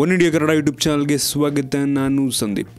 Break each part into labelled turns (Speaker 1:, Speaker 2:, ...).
Speaker 1: One India Kannada YouTube ಚಾನಲ್ಗೆ ಸ್ವಾಗತ ನಾನು ಸಂದೀಪ್.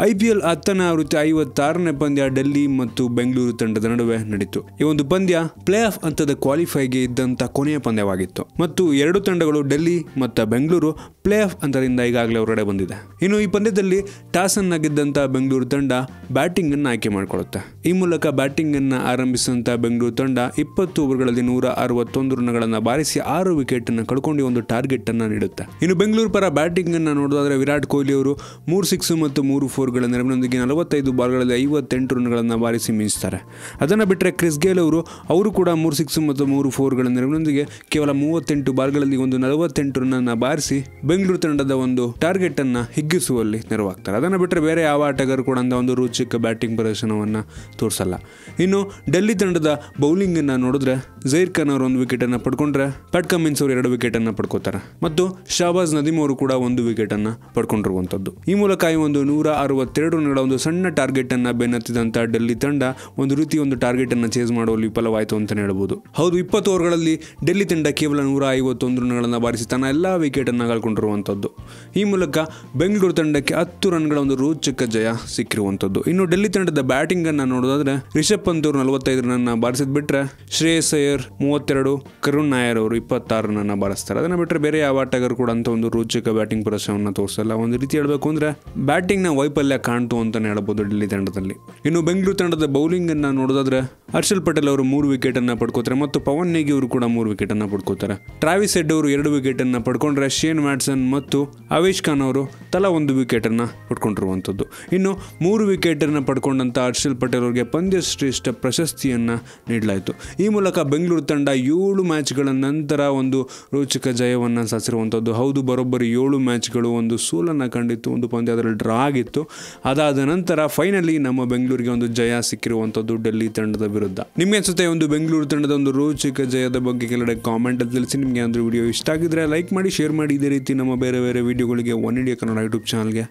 Speaker 1: ಐ ಪಿ ಎಲ್ ಹತ್ತನೇ ಆವೃತ್ತಿ ಐವತ್ತಾರನೇ ಪಂದ್ಯ ಡೆಲ್ಲಿ ಮತ್ತು ಬೆಂಗಳೂರು ತಂಡದ ನಡುವೆ ನಡೆಯಿತು ಈ ಒಂದು ಪಂದ್ಯ ಪ್ಲೇ ಆಫ್ ಹಂತದ ಕ್ವಾಲಿಫೈಗೆ ಇದ್ದಂತ ಕೊನೆಯ ಪಂದ್ಯವಾಗಿತ್ತು. ಮತ್ತು ಎರಡು ತಂಡಗಳು ಡೆಲ್ಲಿ ಮತ್ತು ಬೆಂಗಳೂರು ಪ್ಲೇ ಆಫ್ ಹಂತದಿಂದ ಈಗಾಗಲೇ ಹೊರಗಡೆ ಬಂದಿದೆ. ಇನ್ನು ಈ ಪಂದ್ಯದಲ್ಲಿ ಟಾಸ್ ಅನ್ನ ಗೆದ್ದಂತ ಬೆಂಗಳೂರು ತಂಡ ಬ್ಯಾಟಿಂಗ್ ಅನ್ನು ಆಯ್ಕೆ ಮಾಡಿಕೊಳ್ಳುತ್ತೆ. ಈ ಮೂಲಕ ಬ್ಯಾಟಿಂಗ್ ಅನ್ನ ಆರಂಭಿಸಿದಂತ ಬೆಂಗಳೂರು ತಂಡ ಇಪ್ಪತ್ತು ಓವರ್ಗಳಲ್ಲಿ ನೂರ ಅರವತ್ತೊಂದು ರನ್ಗಳನ್ನು ಬಾರಿಸಿ ಆರು ವಿಕೆಟ್ ಅನ್ನು ಕಳ್ಕೊಂಡು ಒಂದು ಟಾರ್ಗೆಟ್ ಅನ್ನ ನೀಡುತ್ತೆ. ಇನ್ನು ಬೆಂಗಳೂರು ಪರ ಬ್ಯಾಟಿಂಗ್ ಅನ್ನ ನೋಡೋದಾದ್ರೆ ವಿರಾಟ್ ಕೊಹ್ಲಿ ಅವರು ಮೂರು ಸಿಕ್ಸ್ ಮತ್ತು ಮೂರು ಫೋರ್ಗಳ ನೆರವಿನೊಂದಿಗೆ ನಲವತ್ತೈದು ಬಾಲ್ಗಳಲ್ಲಿ ಐವತ್ತೆಂಟು ರನ್ಗಳನ್ನು ಬಾರಿಸಿ ಮಿಂಚ್ತಾರೆ ಅದನ್ನು ಬಿಟ್ಟರೆ ಕ್ರಿಸ್ ಗೇಲ್ ಅವರು ಅವರು ಕೂಡ ಮೂರು ಸಿಕ್ಸ್ ಮತ್ತು ಮೂರು ಫೋರ್ಗಳ ನೆರವಿನೊಂದಿಗೆ ಕೇವಲ ಮೂವತ್ತೆಂಟು ಬಾಲ್ಗಳಲ್ಲಿ ಒಂದು ನಲವತ್ತೆಂಟು ರನ್ನನ್ನು ಬಾರಿಸಿ ಬೆಂಗಳೂರು ತಂಡದ ಒಂದು ಟಾರ್ಗೆಟ್ ಅನ್ನ ಹಿಗ್ಗಿಸುವಲ್ಲಿ ನೆರವಾಗ್ತಾರೆ. ಅದನ್ನು ಬಿಟ್ಟರೆ ಬೇರೆ ಯಾವ ಆಟಗಾರರು ಕೂಡ ಅಂತ ಒಂದು ರುಚಿಕ ಬ್ಯಾಟಿಂಗ್ ಪ್ರದರ್ಶನವನ್ನು ತೋರಿಸಲ್ಲ. ಇನ್ನು ಡೆಲ್ಲಿ ತಂಡದ ಬೌಲಿಂಗ್ ಅನ್ನ ನೋಡಿದ್ರೆ ಜೈರ್ ಖಾನ್ ಅವರು ಒಂದು ವಿಕೆಟ್ ಅನ್ನ ಪಡ್ಕೊಂಡ್ರೆ ಪ್ಯಾಟ್ ಕಮಿನ್ಸ್ ಅವರು ಎರಡು ವಿಕೆಟ್ ಅನ್ನ ಪಡ್ಕೋತಾರೆ. ಮತ್ತು ಶಹಬಾಜ್ ನದೀಮ್ ಅವರು ಕೂಡ ಒಂದು ವಿಕೆಟ್ ಅನ್ನ ಪಡ್ಕೊಂಡಿರುವಂತದ್ದು ಈ ಮೂಲಕ ಈ ಒಂದು ನೂರ ಅರವತ್ತೆರಡು ರನ್ಗಳ ಒಂದು ಸಣ್ಣ ಟಾರ್ಗೆಟ್ ಅನ್ನ ಬೆನ್ನತ್ತಿದಂತ ಡೆಲ್ಲಿ ತಂಡ ಒಂದು ರೀತಿ ಒಂದು ಟಾರ್ಗೆಟ್ ಅನ್ನ ಚೇಸ್ ಮಾಡುವಲ್ಲಿ ವಿಫಲವಾಯಿತು ಅಂತಲೇ ಹೇಳ್ಬೋದು. ಹೌದು, ಇಪ್ಪತ್ತು ಓವರ್ಗಳಲ್ಲಿ ಡೆಲ್ಲಿ ತಂಡ ಕೇವಲ ನೂರ ಐವತ್ತೊಂದು ರನ್ಗಳನ್ನು ಬಾರಿಸಿ ತನ್ನ ಎಲ್ಲಾ ವಿಕೆಟ್ ಅನ್ನ ಕಳ್ಕೊಂಡಿರುವಂತದ್ದು ಈ ಮೂಲಕ ಬೆಂಗಳೂರು ತಂಡಕ್ಕೆ ಹತ್ತು ರನ್ಗಳ ಒಂದು ರೋಚಕ ಜಯ ಸಿಕ್ಕಿರುವಂತದ್ದು. ಇನ್ನು ಡೆಲ್ಲಿ ತಂಡದ ಬ್ಯಾಟಿಂಗ್ ಅನ್ನ ನೋಡೋದಾದ್ರೆ ರಿಷಬ್ ಪಂತ್ ಅವರು ನಲವತ್ತೈದು ರನ್ನ ಬಾರಿಸಿದ ಬಿಟ್ರೆ ಶ್ರೇಯಸ್ ಅಯ್ಯರ್ ಮೂವತ್ತೆರಡು, ಕರುಣ್ ನಾಯರ್ ಅವರು ಇಪ್ಪತ್ತಾರು ರನ್ನ ಬಾರಿಸ್ತಾರೆ. ಅದನ್ನ ಬಿಟ್ಟರೆ ಬೇರೆ ಯಾವ ಆಟಗಾರರು ಕೂಡ ಅಂತ ಒಂದು ರೋಚಕ ಬ್ಯಾಟಿಂಗ್ ಪ್ರದರ್ಶನವನ್ನು ತೋರಿಸಲ್ಲ. ಒಂದು ರೀತಿ ಹೇಳಬೇಕು ಅಂದ್ರೆ ಬ್ಯಾಟಿಂಗ್ನ ವೈಫಲ್ಯ ಕಾಣ್ತು ಅಂತಲೇ ಹೇಳ್ಬೋದು ಡೆಲ್ಲಿ ತಂಡದಲ್ಲಿ. ಇನ್ನು ಬೆಂಗಳೂರು ತಂಡದ ಬೌಲಿಂಗ್ ಅನ್ನ ನೋಡೋದಾದ್ರೆ ಹರ್ಷಲ್ ಪಟೇಲ್ ಅವರು ಮೂರು ವಿಕೆಟ್ ಅನ್ನ ಪಡ್ಕೋತಾರೆ ಮತ್ತು ಪವನ್ ನೇಗಿ ಅವರು ಕೂಡ ಮೂರು ವಿಕೆಟ್ ಅನ್ನ ಪಡ್ಕೋತಾರೆ. ಟ್ರಾವಿಸ್ ಹೆಡ್ ಅವರು ಎರಡು ವಿಕೆಟ್ ಅನ್ನ ಪಡ್ಕೊಂಡ್ರೆ ಶೇನ್ ವ್ಯಾಟ್ಸನ್ ಮತ್ತು ಅವೇಶ್ ಖಾನ್ ಅವರು ತಲಾ ಒಂದು ವಿಕೆಟ್ ಅನ್ನ ಪಡ್ಕೊಂಡಿರುವಂಥದ್ದು. ಇನ್ನು ಮೂರು ವಿಕೆಟ್ ಅನ್ನ ಪಡ್ಕೊಂಡಂತ ಹರ್ಷಲ್ ಪಟೇಲ್ ಅವರಿಗೆ ಪಂದ್ಯ ಶ್ರೇಷ್ಠ ಪ್ರಶಸ್ತಿಯನ್ನ ನೀಡಲಾಯಿತು. ಈ ಮೂಲಕ ಬೆಂಗಳೂರು ತಂಡ ಏಳು ಮ್ಯಾಚ್ಗಳ ನಂತರ ಒಂದು ರೋಚಕ ಜಯವನ್ನು ಸಾಧಿಸಿರುವಂಥದ್ದು. ಹೌದು, ಬರೋಬ್ಬರಿ ಏಳು ಮ್ಯಾಚ್ಗಳು ಒಂದು ಸೋಲನ್ನು ಕಂಡಿತ್ತು, ಒಂದು ಪಂದ್ಯ ಅದರಲ್ಲಿ ಡ್ರಾ ಆಗಿತ್ತು. ಅದಾದ ನಂತರ ಫೈನಲಿ ನಮ್ಮ ಬೆಂಗಳೂರಿಗೆ ಒಂದು ಜಯ ಸಿಕ್ಕಿರುವಂಥದ್ದು ಡೆಲ್ಲಿ ತಂಡದ ವಿರುದ್ಧ. ನಿಮಗೆ ಅನ್ಸುತ್ತೆ ಒಂದು ಬೆಂಗಳೂರು ತಂಡದ ಒಂದು ರೋಚಕ ಜಯದ ಬಗ್ಗೆ ಕೆಲಡೆ ಕಾಮೆಂಟ್ ತಿಳಿಸಿ, ನಿಮಗೆ ಅಂದ್ರೆ ವಿಡಿಯೋ ಇಷ್ಟ ಆಗಿದ್ರೆ ಲೈಕ್ ಮಾಡಿ ಶೇರ್ ಮಾಡಿ. ಇದೇ ರೀತಿ ನಮ್ಮ ಬೇರೆ ಬೇರೆ ವಿಡಿಯೋಗಳಿಗೆ ಒನ್ ಇಂಡಿಯಾ ಕನ್ನಡ ಯೂಟ್ಯೂಬ್ ಚಾನಲ್ಗೆ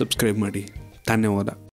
Speaker 1: ಸಬ್ಸ್ಕ್ರೈಬ್ ಮಾಡಿ. ಧನ್ಯವಾದ.